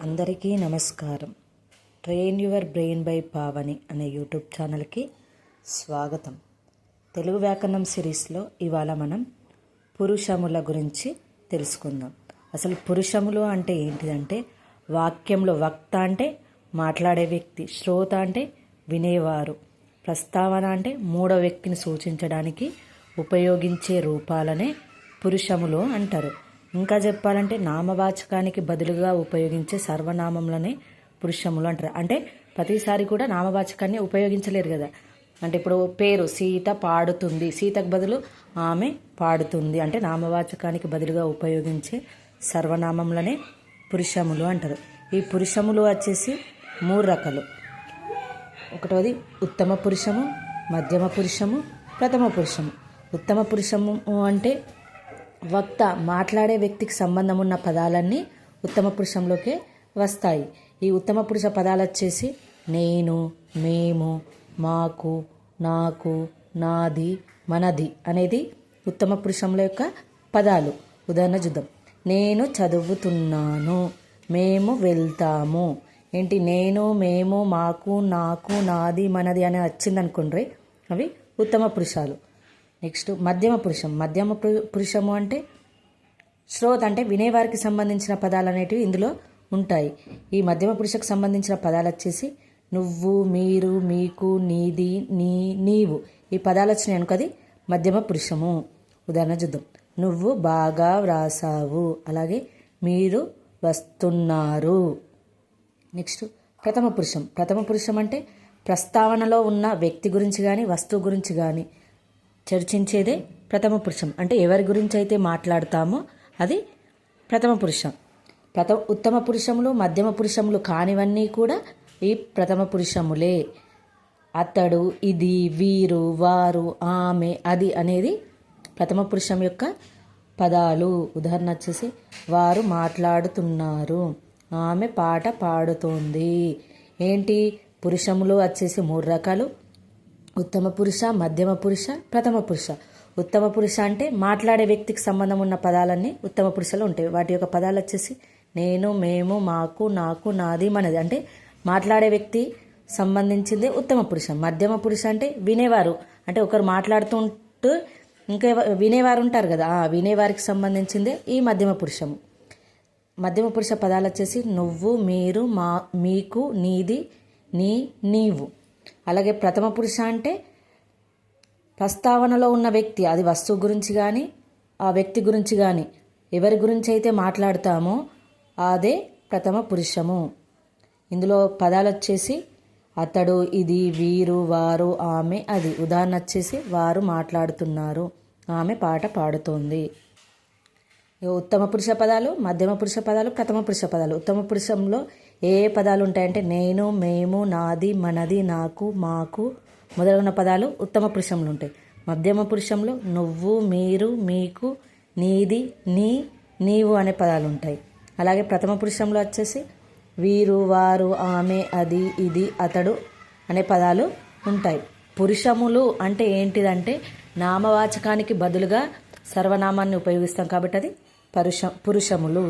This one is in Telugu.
అందరికీ నమస్కారం. Train your brain by Pavani అనే యూట్యూబ్ ఛానల్కి స్వాగతం. తెలుగు వ్యాకరణం సిరీస్లో ఇవాళ మనం పురుషముల గురించి తెలుసుకుందాం. అసలు పురుషములు అంటే ఏంటిదంటే వాక్యంలో వక్త అంటే మాట్లాడే వ్యక్తి శ్రోత అంటే వినేవారు ప్రస్తావన అంటే మూడో వ్యక్తిని సూచించడానికి ఉపయోగించే రూపాలనే పురుషములు అంటారు. ఇంకా చెప్పాలంటే నామవాచకానికి బదులుగా ఉపయోగించే సర్వనామంలోనే పురుషములు అంటారు. అంటే ప్రతిసారి కూడా నామవాచకాన్ని ఉపయోగించలేరు కదా. అంటే ఇప్పుడు పేరు సీత పాడుతుంది. సీతకు బదులు ఆమె పాడుతుంది. అంటే నామవాచకానికి బదులుగా ఉపయోగించే సర్వనామంలోనే పురుషములు అంటారు. ఈ పురుషములు వచ్చేసి మూడు రకాలు. ఒకటోది ఉత్తమ పురుషము మధ్యమ పురుషము ప్రథమ పురుషము. ఉత్తమ పురుషము అంటే వక్త మాట్లాడే వ్యక్తికి సంబంధం ఉన్న పదాలన్నీ ఉత్తమ పురుషంలోకే వస్తాయి. ఈ ఉత్తమ పురుష పదాలు వచ్చేసి నేను మేము మాకు నాకు నాది మనది అనేది ఉత్తమ పురుషంలో యొక్క పదాలు. ఉదాహరణ చూద్దాం. నేను చదువుతున్నాను మేము వెళ్తాము. ఏంటి? నేను మేము మాకు నాకు నాది మనది అని వచ్చింది అనుకోండి అవి ఉత్తమ పురుషాలు. నెక్స్ట్ మధ్యమ పురుషం. మధ్యమ పు- పురుషము అంటే శ్రోత అంటే వినేవారికి సంబంధించిన పదాలు అనేటివి ఇందులో ఉంటాయి. ఈ మధ్యమ పురుషకు సంబంధించిన పదాలు వచ్చేసి నువ్వు మీరు మీకు నీది నీ నీవు ఈ పదాలు వచ్చినాయి అనుకది అది మధ్యమ పురుషము. ఉదాహరణ చూద్దాం. నువ్వు బాగా వ్రాసావు. అలాగే మీరు వస్తున్నారు. నెక్స్ట్ ప్రథమ పురుషం. ప్రథమ పురుషం అంటే ప్రస్తావనలో ఉన్న వ్యక్తి గురించి కానీ వస్తువు గురించి కానీ చర్చించేదే ప్రథమ పురుషం. అంటే ఎవరి గురించి అయితే మాట్లాడతామో అది ప్రథమ పురుషం. ప్రథమ ఉత్తమ పురుషములు మధ్యమ పురుషములు కానివన్నీ కూడా ఈ ప్రథమ పురుషములే. అతడు ఇది వీరు వారు ఆమె అది అనేది ప్రథమ పురుషం యొక్క పదాలు. ఉదాహరణ వచ్చేసి వారు మాట్లాడుతున్నారు. ఆమె పాట పాడుతోంది. ఏంటి? పురుషములు వచ్చేసి మూడు రకాలు. ఉత్తమ పురుష మధ్యమ పురుష ప్రథమ పురుష. ఉత్తమ పురుష అంటే మాట్లాడే వ్యక్తికి సంబంధం ఉన్న పదాలన్నీ ఉత్తమ పురుషలో ఉంటాయి. వాటి యొక్క పదాలు వచ్చేసి నేను మేము మాకు నాకు నాది మనది. అంటే మాట్లాడే వ్యక్తి సంబంధించిందే ఉత్తమ పురుషం. మధ్యమ పురుష అంటే వినేవారు. అంటే ఒకరు మాట్లాడుతుంటూ ఇంకా వినేవారు ఉంటారు కదా. ఆ వినేవారికి సంబంధించిందే ఈ మధ్యమ పురుషము. మధ్యమ పురుష పదాలు వచ్చేసి నువ్వు మీరు మా మీకు నీది నీ నీవు. అలాగే ప్రథమ పురుష అంటే ప్రస్తావనలో ఉన్న వ్యక్తి అది వస్తువు గురించి కానీ ఆ వ్యక్తి గురించి కానీ ఎవరి గురించి అయితే మాట్లాడతామో అదే ప్రథమ పురుషము. ఇందులో పదాలు వచ్చేసి అతడు ఇది వీరు వారు ఆమె అది. ఉదాహరణ వచ్చేసి వారు మాట్లాడుతున్నారు ఆమె పాట పాడుతోంది. ఉత్తమ పురుష పదాలు మధ్యమ పురుష పదాలు ప్రథమ పురుష పదాలు. ఉత్తమ పురుషంలో ఏ ఏ పదాలు ఉంటాయంటే నేను మేము నాది మనది నాకు మాకు మొదలగున పదాలు ఉత్తమ పురుషంలో ఉంటాయి మధ్యమ పురుషంలో నువ్వు మీరు మీకు నీది నీ నీవు అనే పదాలు ఉంటాయి అలాగే ప్రథమ పురుషంలో వచ్చేసి వీరు వారు ఆమె అది ఇది అతడు అనే పదాలు ఉంటాయి. పురుషములు అంటే ఏంటిదంటే నామవాచకానికి బదులుగా సర్వనామాన్ని ఉపయోగిస్తాం కాబట్టి అది పరుష పురుషములు.